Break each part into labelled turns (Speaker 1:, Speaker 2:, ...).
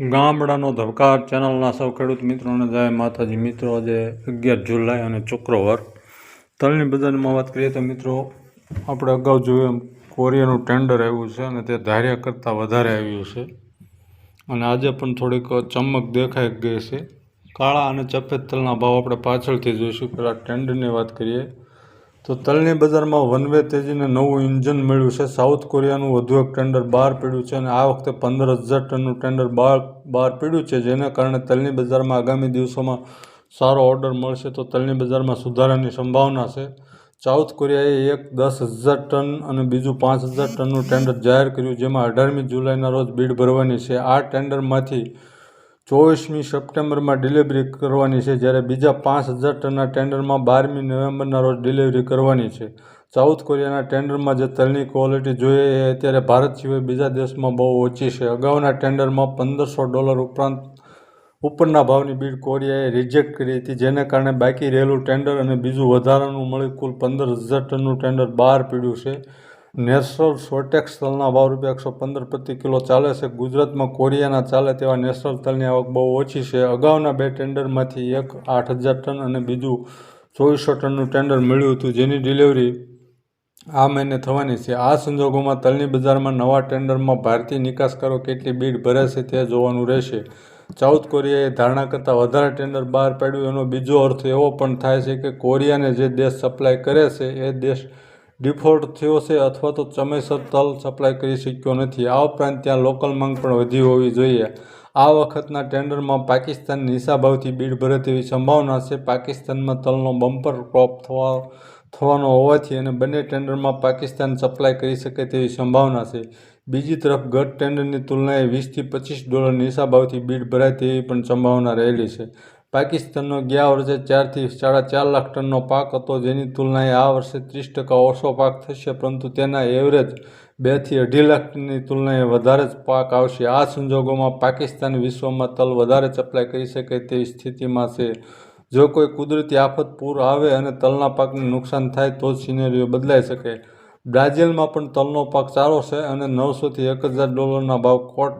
Speaker 1: ગામડાનો ધબકાર ચેનલના સૌ ખેડૂત મિત્રોને જય માતાજી. મિત્રો, આજે અગિયાર જુલાઈ અને શુક્રવાર. તલની બજારમાં વાત કરીએ તો મિત્રો, આપણે અગાઉ જોયું એમ કોરિયાનું ટેન્ડર આવ્યું છે અને તે ધાર્યા કરતાં વધારે આવ્યું છે. અને આજે પણ થોડીક ચમક દેખાઈ ગઈ છે. કાળા અને સફેદ તલના ભાવ આપણે પાછળથી જોઈશું. પહેલાં ટેન્ડરની વાત કરીએ. તો તલની બજારમાં વન વે તેજીને નવું ઇન્જન મળ્યું છે. સાઉથ કોરિયાનું વધુ એક ટેન્ડર બહાર પડ્યું છે અને આ વખતે પંદર હજાર ટનનું ટેન્ડર બહાર બહાર પડ્યું છે, જેના કારણે તલની બજારમાં આગામી દિવસોમાં સારો ઓર્ડર મળશે. તો તલની બજારમાં સુધારાની સંભાવના છે. સાઉથ કોરિયાએ એક દસ હજાર ટન અને બીજું પાંચ હજાર ટનનું ટેન્ડર જાહેર કર્યું, જેમાં અઢારમી જુલાઈના રોજ બીડ ભરવાની છે. આ ટેન્ડરમાંથી ચોવીસમી સપ્ટેમ્બરમાં ડિલિવરી કરવાની છે, જ્યારે બીજા પાંચ હજાર ટનના ટેન્ડરમાં બારમી નવેમ્બરના રોજ ડિલિવરી કરવાની છે. સાઉથ કોરિયાના ટેન્ડરમાં જે તલની ક્વોલિટી જોઈએ એ અત્યારે ભારત સિવાય બીજા દેશમાં બહુ ઓછી છે. અગાઉના ટેન્ડરમાં પંદરસો ડોલર ઉપરાંત ઉપરના ભાવની બીડ કોરિયાએ રિજેક્ટ કરી હતી, જેને કારણે બાકી રહેલું ટેન્ડર અને બીજું વધારાનું મળી કુલ પંદર હજાર ટનનું ટેન્ડર બહાર પીડ્યું છે. નેશનલ સોટેક્સ તલના ભાવ રૂપિયા એકસો પંદર પ્રતિ કિલો ચાલે છે. ગુજરાતમાં કોરિયાના ચાલે તેવા નેશનલ તલની આવક બહુ ઓછી છે. અગાઉના બે ટેન્ડરમાંથી એક આઠ હજાર ટન અને બીજું ચોવીસો ટનનું ટેન્ડર મળ્યું હતું, જેની ડિલિવરી આ મહિને થવાની છે. આ સંજોગોમાં તલની બજારમાં નવા ટેન્ડરમાં ભારતીય નિકાસકારો કેટલી બીડ ભરે છે તે જોવાનું રહેશે. સાઉથ કોરિયાએ ધારણા કરતાં વધારે ટેન્ડર બહાર પાડ્યું. એનો બીજો અર્થ એવો પણ થાય છે કે કોરિયાને જે દેશ સપ્લાય કરે છે, એ દેશ ડિફોલ્ટ થયો છે અથવા તો સમયસર તલ સપ્લાય કરી શક્યો નથી. આ ઉપરાંત ત્યાં લોકલ માંગ પણ વધી હોવી જોઈએ. આ વખતના ટેન્ડરમાં પાકિસ્તાન નિશાભાવથી બીડ ભરે તેવી સંભાવના છે. પાકિસ્તાનમાં તલનો બમ્પર ક્રોપ થવા, થવાનો હોવાથી અને બંને ટેન્ડરમાં પાકિસ્તાન સપ્લાય કરી શકે તેવી સંભાવના છે. બીજી તરફ, ગત ટેન્ડરની તુલનાએ વીસથી પચીસ ડોલર નિશાભાવથી બીડ ભરાય તેવી પણ સંભાવના રહેલી છે. પાકિસ્તાનનો ગયા વર્ષે ચારથી સાડા ચાર લાખ ટનનો પાક હતો. જેની તુલનાએ આ વર્ષે ત્રીસ ટકા ઓછો પાક થશે, પરંતુ તેના એવરેજ બેથી અઢી લાખ ટનની તુલનાએ વધારે જ પાક આવશે. આ સંજોગોમાં પાકિસ્તાન વિશ્વમાં તલ વધારે સપ્લાય કરી શકે તેવી સ્થિતિમાં છે. જો કોઈ કુદરતી આફત પૂર આવે અને તલના પાકને નુકસાન થાય, તો જ સિનેરીઓ બદલાઈ શકે. બ્રાઝિલમાં પણ તલનો પાક સારો છે અને નવસોથી એક હજાર ડોલરના ભાવ કોટ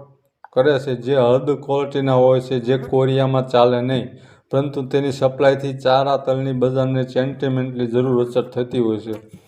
Speaker 1: કરે છે, જે હળદ ક્વોલિટીના હોય છે, જે કોરિયામાં ચાલે નહીં. પરંતુ તેની સપ્લાયથી ચારા તલની બજારને સેન્ટિમેન્ટલી જરૂર અસર થતી હોય છે.